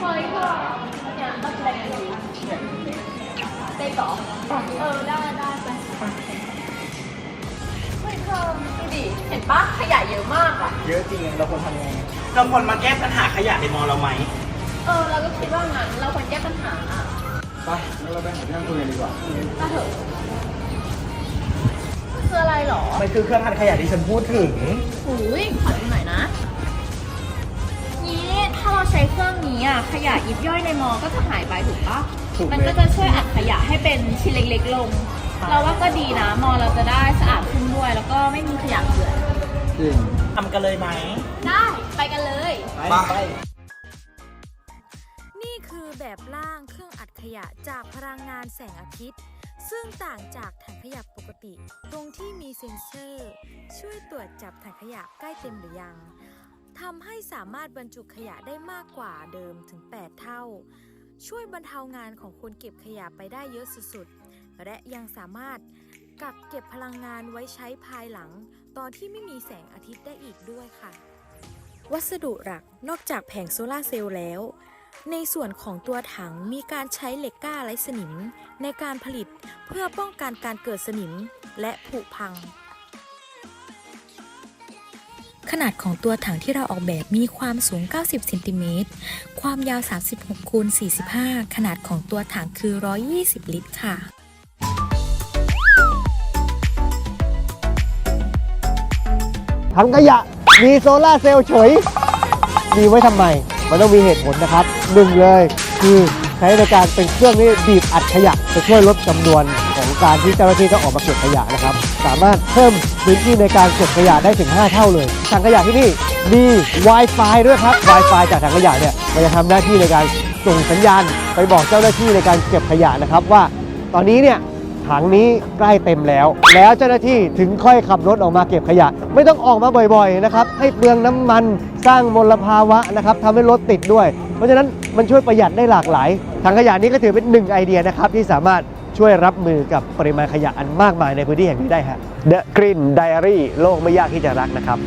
เคยก็เนี่ยเราจะได้กันได้ก่อเออได้ได้ไปเฮ้ยเธอดิเห็นปะขยะเยอะมากอะ เยอะจริงเราควรทำยังไงเราควรมาแก้ปัญหาขยะในมอเราไหม เออเราก็คิดว่างั้นเราควรแก้ปัญหาอะไปงั้นเราไปหาที่นั่งคุยันดีกว่าไปเถอะคืออะไรหรอ มันคือเครื่องหั่นขยะที่ฉันพูดถึงอุ้ยขอดูหน่อยนะ ใช้เครื่องนี้อะขยะยิบย่อยในมอ ก็จะหายไปถูกปะถูกเลย มันก็จะช่วยอัดขยะให้เป็นชิ้นเล็กๆลง เราว่าก็ดีนะ มอเราจะได้สะอาดขึ้นด้วย แล้วก็ไม่มีขยะเกลื่อนจริง ทำกันเลยไหม ได้ไปกันเลย ไป ไป นี่คือแบบล่างเครื่องอัดขยะจากพลังงานแสงอาทิตย์ ซึ่งต่างจากถังขยะปกติ ตรงที่มีเซ็นเซอร์ ช่วยตรวจจับถังขยะใกล้เต็มหรือยัง ทำให้สามารถบรรจุขยะได้มากกว่าเดิมถึง 8 เท่า ช่วยบรรเทางานของคนเก็บขยะไปได้เยอะสุดๆ และยังสามารถกักเก็บพลังงานไว้ใช้ภายหลัง ตอนที่ไม่มีแสงอาทิตย์ได้อีกด้วยค่ะ วัสดุหลักนอกจากแผงโซลาร์เซลล์แล้ว ในส่วนของตัวถังมีการใช้เหล็กก้าไร้สนิม ในการผลิตเพื่อป้องกันการเกิดสนิมและผุพัง ขนาดของตัวถังที่เราออกแบบมีความสูง 90เซนติเมตร ความยาว 36คูณ45 ขนาดของตัวถังคือ 120 ลิตรค่ะถังขยะมีโซลาเซลล์เฉย มีไว้ทำไม มันต้องมีเหตุผลนะครับหนึ่งเลยคือใช้ในการเป็นเครื่องที่บีบอัดขยะ จะช่วยลดจำนวนของการที่เจ้าหน้าที่ต้องออกมาเก็บขยะนะครับ สามารถเพิ่มพื้นที่ในการเก็บขยะได้ถึง 5 เท่าเลยถังขยะที่นี่มี Wi-Fi ด้วยครับ Wi-Fi จากถังขยะเนี่ยมันจะทำหน้าที่ในการส่งสัญญาณ ไปบอกเจ้าหน้าที่ในการเก็บขยะนะครับว่า ตอนนี้เนี่ยถังนี้ใกล้เต็มแล้ว แล้วเจ้าหน้าที่ถึงค่อยขับรถออกมาเก็บขยะ ไม่ต้องออกมาบ่อยๆนะครับให้เปลืองน้ำมันสร้างมลภาวะนะครับทำให้รถติดด้วย เพราะฉะนั้นมันช่วยประหยัดได้หลากหลายถังขยะนี้ก็ถือเป็นหนึ่งไอเดียนะครับที่สามารถ ช่วยรับมือกับปริมาณขยะอันมากมายในพื้นที่แห่งนี้ได้ฮะ The Green Diary โลกไม่ยากที่จะรักนะครับ